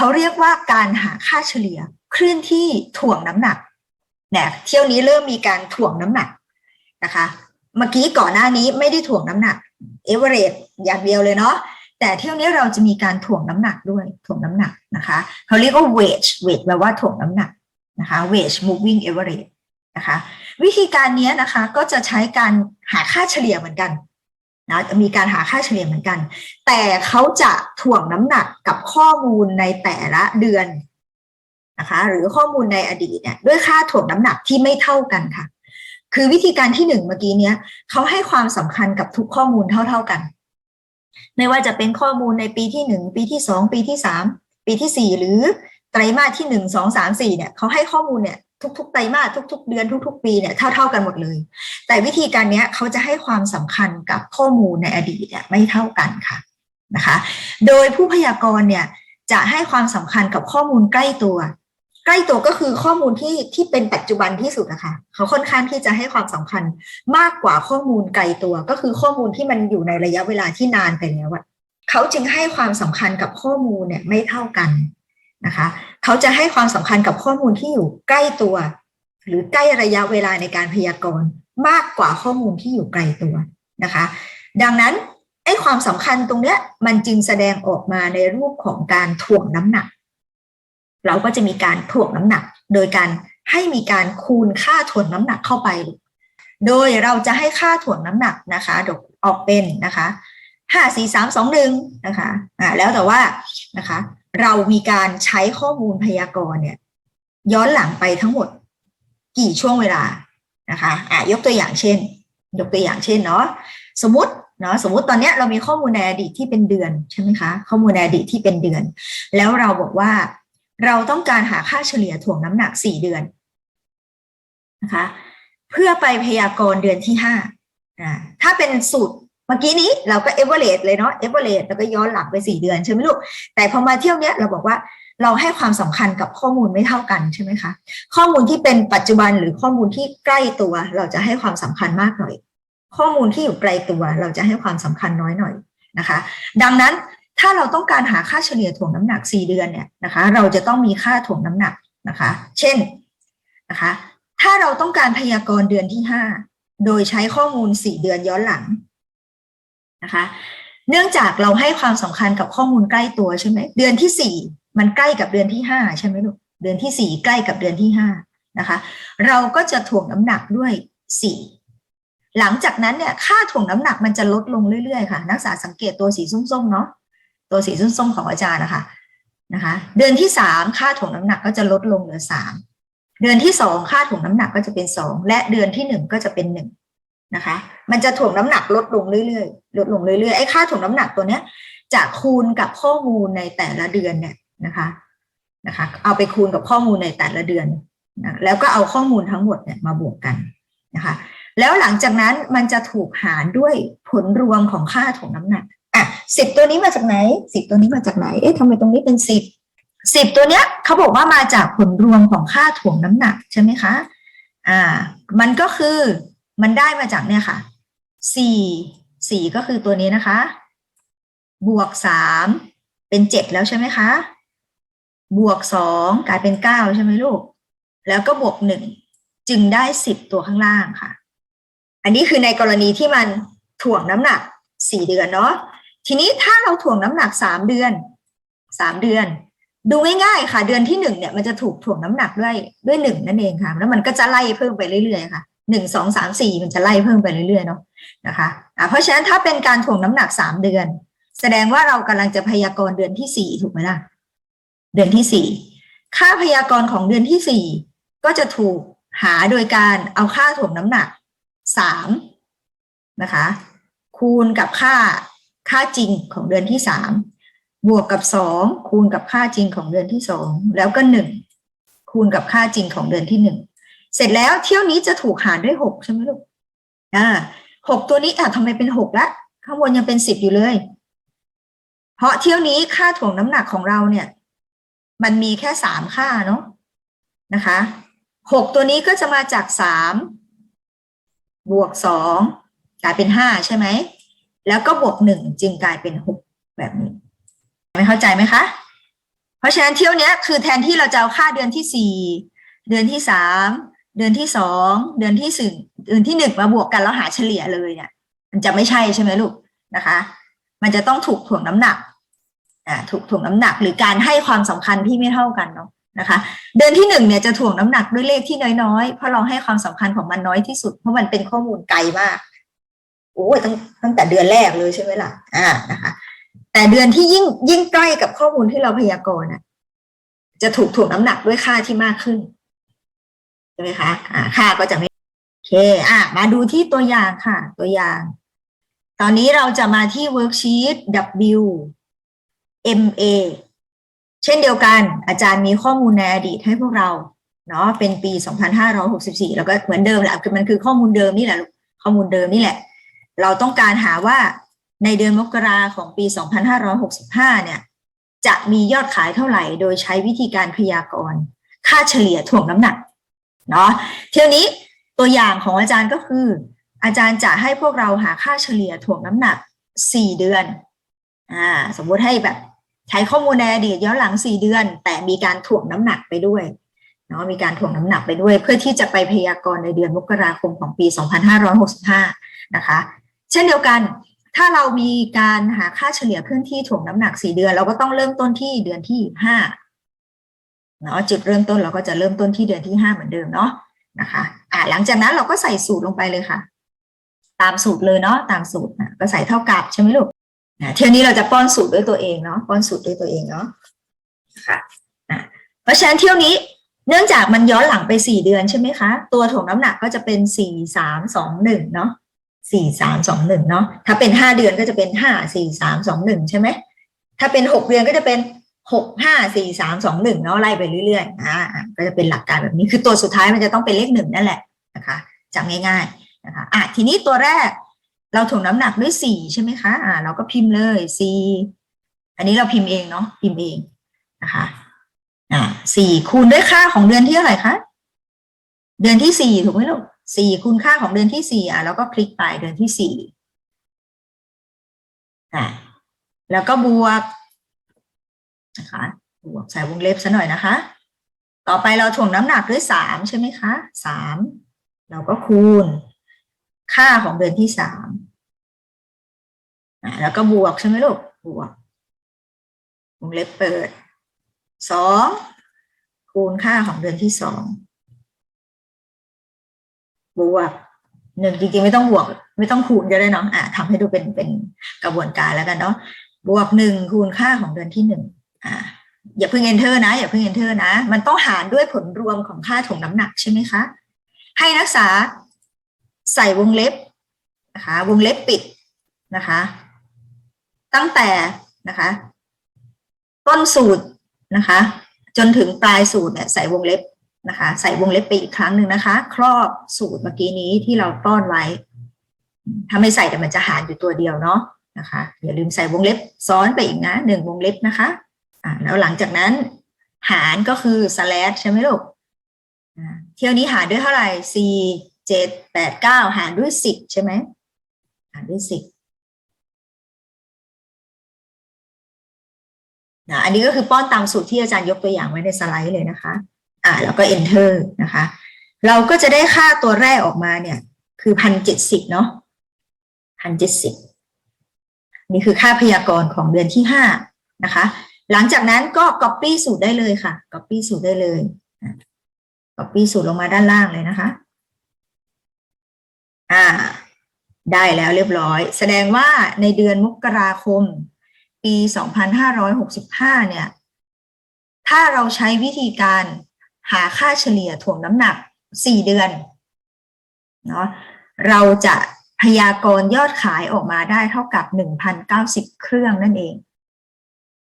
เขาเรียกว่าการหาค่าเฉลี่ยคลื่นที่ถ่วงน้ำหนักเนี่ยเที่ยวนี้เริ่มมีการถ่วงน้ำหนักนะคะ เมื่อกี้ก่อนหน้านี้ไม่ได้ถ่วงน้ำหนักเอเวอเรสอย่างเดียวเลยเนาะแต่เที่ยวนี้เราจะมีการถ่วงน้ำหนักด้วยถ่วงน้ำหนักนะคะเขาเรียกว่า weight weight แปลว่าถ่วงน้ำหนักนะคะ weight moving average นะคะ วิธีการนี้นะคะก็จะใช้การหาค่าเฉลี่ยเหมือนกัน นะจะมีการหาค่าเฉลี่ยเหมือนกัน แต่เขาจะถ่วงน้ำหนักกับข้อมูลในแต่ละเดือนนะคะหรือข้อมูลในอดีตเนี่ยด้วยค่าถ่วงน้ำหนักที่ไม่เท่ากันค่ะ คือวิธีการที่หนึ่งเมื่อกี้เนี้ยเขาให้ความสำคัญกับทุกข้อมูลเท่า ๆกัน ไม่ว่าจะเป็นข้อมูลในปีที่หนึ่งปีที่สองปีที่สามปีที่สี่หรือไตรมาสที่หนึ่งสองสามสี่เนี่ยเขาให้ข้อมูลเนี่ย ทุกๆไตรมาสทุก ๆ เดือนทุก ๆ ปีเนี่ยเท่าๆกันหมดเลย แต่วิธีการเนี้ยเขาจะให้ความสำคัญกับข้อมูลในอดีตเนี่ยไม่เท่ากันค่ะนะคะ โดยผู้พยากรณ์เนี่ยจะให้ความสำคัญกับข้อมูลใกล้ตัว ใกล้ตัวก็คือข้อมูลที่ที่เป็นปัจจุบันที่สุดนะคะเขาค่อนข้างที่จะให้ความสำคัญมากกว่าข้อมูลไกลตัว ก็คือข้อมูลที่มันอยู่ในระยะเวลาที่นานไปแล้วอะเขาจึงให้ความสำคัญกับข้อมูลเนี่ยไม่เท่ากัน นะคะเขาจะให้ความสำคัญกับข้อมูลที่อยู่ใกล้ตัว หรือใกล้ระยะเวลาในการพยากรณ์มากกว่าข้อมูลที่อยู่ไกลตัวนะคะ ดังนั้นไอ้ความสำคัญตรงเนี้ยมันจึงแสดงออกมาในรูปของการถ่วงน้ำหนัก เราก็จะมีการถ่วงน้ำหนัก โดยการให้มีการคูณค่าถ่วงน้ำหนักเข้าไป โดยเราจะให้ค่าถ่วงน้ำหนักนะคะดอกออกเป็นนะคะห้าสี่สามสองหนึ่งนะคะอ่าแล้วแต่ว่านะคะ เรามีการใช้ข้อมูลพยากรณ์เนี่ย ย้อนหลังไปทั้งหมดกี่ช่วงเวลานะคะอะยกตัวอย่างเช่น ยกตัวอย่างเช่นเนาะสมมติเนาะสมมติตอนเนี้ยเรามีข้อมูลในอดีตที่เป็นเดือนใช่ไหมคะข้อมูลในอดีตที่เป็นเดือน แล้วเราบอกว่าเราต้องการหาค่าเฉลี่ยถ่วงน้ำหนักสี่เดือนนะคะ เพื่อไปพยากรณ์เดือนที่ห้าอ่าถ้าเป็นสูตร เมื่อกี้นี้เราก็เอเวอเรสเลยเนาะเอเวอเรสแล้วก็ย้อนหลังไปสี่เดือนใช่ไหมลูก แต่พอมาเที่ยวเนี้ยเราบอกว่าเราให้ความสำคัญกับข้อมูลไม่เท่ากันใช่ไหมคะ ข้อมูลที่เป็นปัจจุบันหรือข้อมูลที่ใกล้ตัว เราจะให้ความสำคัญมากหน่อย ข้อมูลที่อยู่ไกลตัว เราจะให้ความสำคัญน้อยหน่อยนะคะ ดังนั้นถ้าเราต้องการหาค่าเฉลี่ยถ่วงน้ำหนัก 4 เดือนเนี่ยนะคะ เราจะต้องมีค่าถ่วงน้ำหนักนะคะ เช่นนะคะ ถ้าเราต้องการพยากรณ์เดือนที่ 5 โดยใช้ข้อมูล 4 เดือนย้อนหลัง นะคะ เนื่องจากเราให้ความสำคัญกับข้อมูลใกล้ตัวใช่ไหมเดือนที่4มันใกล้กับเดือนที่5ใช่ไหมลูกเดือนที่4ใกล้กับเดือนที่5นะคะ เราก็จะถ่วงน้ำหนักด้วย4หลังจากนั้นเนี่ยค่าถ่วงน้ำหนักมันจะลดลงเรื่อยๆค่ะนักศึกษาสังเกตตัวสีส้มๆเนาะตัวสีส้มๆของอาจารย์นะคะนะคะ เดือนที่สามค่าถ่วงน้ำหนักก็จะลดลงเหลือสามเดือนที่สองค่าถ่วงน้ำหนักก็จะเป็นสองและเดือนที่หนึ่งก็จะเป็นหนึ่ง นะคะ มันจะถ่วงน้ำหนักลดลงเรื่อยๆลดลงเรื่อยๆไอ้ค่าถ่วงน้ำหนักตัวเนี้ยจะคูณกับข้อมูลในแต่ละเดือนเนี่ยนะคะนะคะ เอาไปคูณกับข้อมูลในแต่ละเดือนนะแล้วก็เอาข้อมูลทั้งหมดเนี่ยมาบวกกันนะคะแล้วหลังจากนั้นมันจะถูกหารด้วยผลรวมของค่าถ่วงน้ำหนักอะสิบตัวนี้มาจากไหนสิบตัวนี้มาจากไหนเอ๊ะทำไมตรงนี้เป็นสิบสิบตัวเนี้ยเขาบอกว่ามาจากผลรวมของค่าถ่วงน้ำหนักใช่ไหมคะอ่ามันก็คือ มันได้มาจากเนี่ยค่ะสี่สี่ก็คือตัวนี้นะคะ บวกสามเป็นเจ็ดแล้วใช่ไหมคะ บวกสองกลายเป็นเก้าใช่ไหมลูก แล้วก็บวกหนึ่งจึงได้สิบตัวข้างล่างค่ะ อันนี้คือในกรณีที่มันถ่วงน้ำหนักสี่เดือนเนาะทีนี้ถ้าเราถ่วงน้ำหนักสามเดือนสามเดือน ดูง่ายๆค่ะ เดือนที่หนึ่งเนี่ยมันจะถูกถ่วงน้ำหนักด้วยด้วยหนึ่งนั่นเองค่ะ แล้วมันก็จะไล่เพิ่มไปเรื่อยๆค่ะ หนึ่งสองสามสี่มันจะไล่เพิ่มไปเรื่อยๆเนาะนะคะอะเพราะฉะนั้นถ้าเป็นการถ่วงน้ำหนักสามเดือน แสดงว่าเรากำลังจะพยากรณ์เดือนที่สี่ถูกไหมล่ะ เดือนที่สี่ค่าพยากรณ์ของเดือนที่สี่ก็จะถูกหาโดยการเอาค่าถ่วงน้ำหนักสามนะคะ คูณกับค่าค่าจริงของเดือนที่สามบวกกับสองคูณกับค่าจริงของเดือนที่สองแล้วก็หนึ่งคูณกับค่าจริงของเดือนที่หนึ่ง เสร็จแล้วเที่ยวนี้จะถูกหารด้วยหกใช่ไหมลูกอ่าหกตัวนี้อะทำไมเป็นหกละข้างบนยังเป็นสิบอยู่เลย เพราะเที่ยวนี้ค่าถ่วงน้ำหนักของเราเนี่ย มันมีแค่สามค่าเนาะนะคะหกตัวนี้ก็จะมาจากสามบวกสองกลายเป็นห้าใช่ไหม แล้วก็บวกหนึ่งจึงกลายเป็นหกแบบนี้ ไม่เข้าใจไหมคะ เพราะฉะนั้นเที่ยวนี้คือแทนที่เราจะเอาค่าเดือนที่สี่เดือนที่สาม เดือนที่สองเดือนที่สี่เดือนที่หนึ่งมาบวกกันแล้วหาเฉลี่ยเลยเนี่ย มันจะไม่ใช่ใช่ไหมลูกนะคะ มันจะต้องถูกถ่วงน้ำหนักอ่าถูกถ่วงน้ำหนักหรือการให้ความสำคัญที่ไม่เท่ากันเนาะนะคะ เดือนที่หนึ่งเนี่ยจะถ่วงน้ำหนักด้วยเลขที่น้อยๆเพราะเราให้ความสำคัญของมันน้อยที่สุดเพราะมันเป็นข้อมูลไกลมากโอ้ยตั้งตั้งแต่เดือนแรกเลยใช่ไหมล่ะอ่านะคะ แต่เดือนที่ยิ่งยิ่งใกล้กับข้อมูลที่เราพยากรณ์น่ะจะถูกถ่วงน้ำหนักด้วยค่าที่มากขึ้น ช่ไหมคะอ่าค่าก็จะไม่โอเคอะมาดูที่ตัวอย่างค่ะ ตัวอย่าง ตอนนี้เราจะมาที่เวิร์กชีต W MA เช่นเดียวกัน อาจารย์มีข้อมูลในอดีตให้พวกเราเนาะเป็นปี 2564 แล้วก็เหมือนเดิมแหละคือมันคือข้อมูลเดิมนี่แหละข้อมูลเดิมนี่แหละ เราต้องการหาว่าในเดือนมกราของปี 2565 เนี่ย จะมียอดขายเท่าไหร่ โดยใช้วิธีการพยากรณ์ ค่าเฉลี่ยถ่วงน้ำหนัก เนาะเที่ยวนี้ตัวอย่างของอาจารย์ก็คือ อาจารย์จะให้พวกเราหาค่าเฉลี่ยถ่วงน้ำหนัก 4 เดือนอ่าสมมุติให้แบบใช้ข้อมูลในอดีตย้อนหลัง 4 เดือน แต่มีการถ่วงน้ำหนักไปด้วยเนาะมีการถ่วงน้ำหนักไปด้วย เพื่อที่จะไปพยากรณ์ในเดือนมกราคมของปี 2565 นะคะ เช่นเดียวกันถ้าเรามีการหาค่าเฉลี่ยเคลื่อนที่ถ่วงน้ำหนัก 4 เดือน เราก็ต้องเริ่มต้นที่เดือนที่ 5 เนาะจุดเริ่มต้นเราก็จะเริ่มต้นที่เดือนที่5เหมือนเดิมเนาะนะคะอ่าหลังจากนั้นเราก็ใส่สูตรลงไปเลยค่ะ ตามสูตรเลยเนาะตามสูตรนะก็ใส่เท่ากับใช่ไหมลูกนะเที่ยวนี้เราจะป้อนสูตรด้วยตัวเองเนาะป้อนสูตรด้วยตัวเองเนาะค่ะนะเพราะฉะนั้นเที่ยวนี้เนื่องจากมันย้อนหลังไปสี่เดือนใช่ไหมคะ ตัวถ่วงน้ำหนักก็จะเป็นสี่สามสองหนึ่งเนาะสี่สามสองหนึ่งเนาะถ้าเป็นห้าเดือนก็จะเป็นห้าสี่สามสองหนึ่งใช่ไหมถ้าเป็นหกเดือนก็จะเป็น หกห้าสี่สามสองหนึ่งเนาะไล่ไปเรื่อยๆอ่าก็จะเป็นหลักการแบบนี้คือตัวสุดท้ายมันจะต้องเป็นเลขหนึ่งนั่นแหละนะคะจำง่ายๆนะคะอะทีนี้ตัวแรกเราถ่วงน้ำหนักด้วยสี่ใช่ไหมคะอ่าเราก็พิมพ์เลยสี่อันนี้เราพิมพ์เองเนาะพิมพ์เองนะคะอ่าสี่คูณด้วยค่าของเดือนที่เท่าไหร่คะเดือนที่สี่ถูกไหมลูกสี่คูณค่าของเดือนที่สี่อะเราก็คลิกไปเดือนที่สี่อ่าแล้วก็บวก นะคะบวกใส่วงเล็บซะหน่อยนะคะ ต่อไปเราถ่วงน้ำหนักด้วยสามใช่ไหมคะสามเราก็คูณ ค่าของเดือนที่สามแล้วก็บวกใช่ไหมลูกบวกวงเล็บเปิดสองคูณค่าของเดือนที่สองบวกหนึ่งจริงๆไม่ต้องบวก ไม่ต้องคูณก็ได้เนาะอะทำให้ดูเป็นเป็นกระบวนการแล้วกันเนาะบวกหนึ่งคูณค่าของเดือนที่หนึ่ง อ่าอย่าเพิ่ง enter นะ อย่าเพิ่ง enter นะ มันต้องหารด้วยผลรวมของค่าถ่วงน้ำหนักใช่ไหมคะ ให้นักศึกษาใส่วงเล็บนะคะ วงเล็บปิดนะคะ ตั้งแต่นะคะ ต้นสูตรนะคะ จนถึงปลายสูตรเนี่ยใส่วงเล็บนะคะ ใส่วงเล็บไปอีกครั้งหนึ่งนะคะ ครอบสูตรเมื่อกี้นี้ที่เราต้อนไว้ ถ้าไม่ใส่แต่มันจะหารอยู่ตัวเดียวเนาะนะคะ อย่าลืมใส่วงเล็บซ้อนไปอีกนะหนึ่งวงเล็บนะคะ อ่าแล้วหลังจากนั้น หารก็คือ slash ใช่ไหมลูกเที่ยวนี้หารด้วยเท่าไหร่ c เจ็ดแปดเก้าหารด้วยสิบใช่ไหมหารด้วยสิบนะอันนี้ก็คือป้อนตามสูตรที่อาจารย์ยกตัวอย่างไว้ในสไลด์เลยนะคะ อ่า แล้วก็ enter นะคะ เราก็จะได้ค่าตัวแรกออกมาเนี่ย คือพันเจ็ดสิบเนาะพันเจ็ดสิบนี่คือค่าพยากรณ์ของเดือนที่ห้านะคะ หลังจากนั้นก็ copy สูตรได้เลยค่ะ copy สูตรได้เลย copy สูตรลงมาด้านล่างเลยนะคะ อ่า ได้แล้วเรียบร้อย แสดงว่าในเดือนมกราคม ปี 2565 เนี่ย ถ้าเราใช้วิธีการหาค่าเฉลี่ยถ่วงน้ำหนัก 4 เดือนเนาะเราจะพยากรณ์ยอดขายออกมาได้เท่ากับ 1,090 เครื่องนั่นเอง